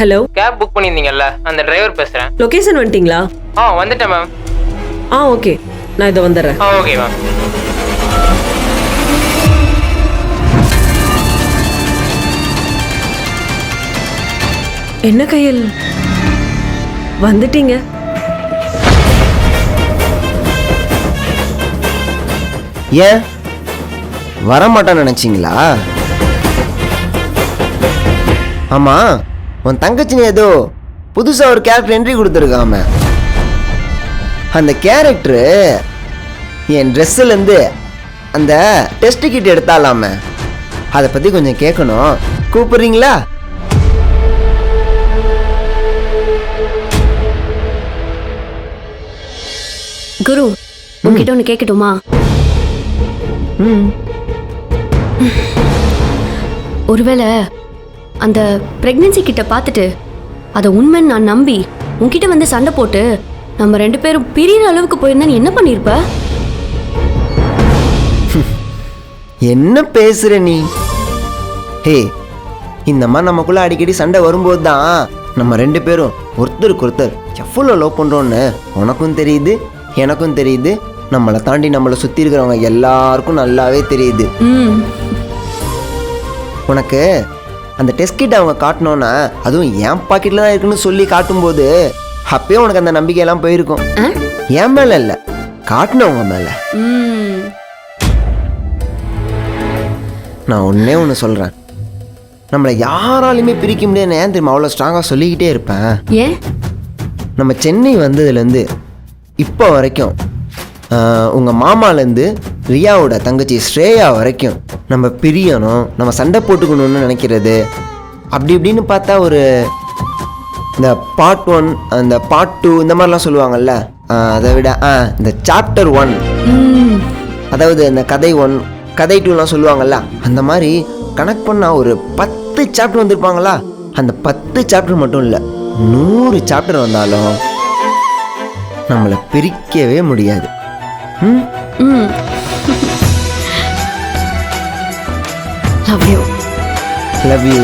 Hello. Cab book பண்ணியிருந்தீங்கல்ல அந்த driver பேசுகிறேன் location வந்துட்டீங்களா? ஆ வந்துட்டேன் மேம். ஆ ஓகே. நான் இதை வந்துடுறேன். ஆ ஓகே மேம். என்ன கையல்? வந்துட்டீங்க. ஏன்? வரமாட்டான்னு நினைச்சிங்களா? ஆமா. உன் தங்கச்சினி ஏதோ புதுசா ஒரு கேரக்டர் என்ட்ரி கொடுத்துருக்காம. அந்த கேரக்டரு என் ட்ரெஸ்ஸுல இருந்து அந்த டெஸ்ட் கிட் எடுத்தாலாம? அதை பத்தி கொஞ்சம் கேட்கணும் கூப்பிடுறீங்களா? குரு உன்கிட்ட ஒன்று கேட்கட்டுமா ஒருவேளை அந்த பிரெக்னன்சி கிட்ட பார்த்துட்டு அதை உண்மைன்னு நான் நம்பி உன்கிட்ட வந்து சண்டை போட்டு நம்ம ரெண்டு பேரும் பிரியிற அளவுக்கு போயிருந்தா நீ என்ன பண்ணியிருப்ப என்ன பேசுற நீ? ஹே இந்த மாதிரி நமக்குள்ள அடிக்கடி சண்டை வரும்போது தான் நம்ம ரெண்டு பேரும் ஒருத்தருக்கு ஒருத்தர் எவ்வளோ லவ் பண்ணுறோன்னு உனக்கும் தெரியுது எனக்கும் தெரியுது. நம்மளை தாண்டி நம்மளை சுற்றி இருக்கிறவங்க எல்லாருக்கும் நல்லாவே தெரியுது. ம். உனக்கு அந்த டெஸ்ட் கிட் அவங்க காட்டணும்னா அதுவும் என் பாக்கெட்டில் தான் இருக்குன்னு சொல்லி காட்டும்போது அப்பயே உனக்கு அந்த நம்பிக்கையெல்லாம் போயிருக்கும்? என் மேலே இல்லை. காட்டினவங்க மேலே. நான் ஒன்றே ஒன்று சொல்கிறேன் நம்மளை யாராலையுமே பிரிக்க முடியாதுன்னு ஏன் தெரியுமா? அவ்வளோ ஸ்ட்ராங்காக சொல்லிக்கிட்டே இருப்பேன். ஏன்? நம்ம சென்னை வந்ததுலேருந்து இப்போ வரைக்கும் உங்கள் மாமாலேருந்து ரியாவோட தங்கச்சி ஸ்ரேயா வரைக்கும் நம்ம பிரியணும் நம்ம சண்டை போட்டுக்கணும்னு நினைக்கிறது. அப்படி இப்படின்னு பார்த்தா ஒரு இந்த பார்ட் ஒன் அந்த பார்ட் டூ இந்த மாதிரிலாம் சொல்லுவாங்கல்ல? அதை விட ஆ இந்த சாப்டர் ஒன் அதாவது இந்த கதை ஒன் கதை டூலாம் சொல்லுவாங்கல்ல? அந்த மாதிரி கனெக்ட் பண்ணால் ஒரு பத்து சாப்டர் வந்திருப்பாங்களா? அந்த பத்து சாப்டர் மட்டும் இல்லை நூறு சாப்டர் வந்தாலும் நம்மளை பிரிக்கவே முடியாது. ம்? ம். Love you love you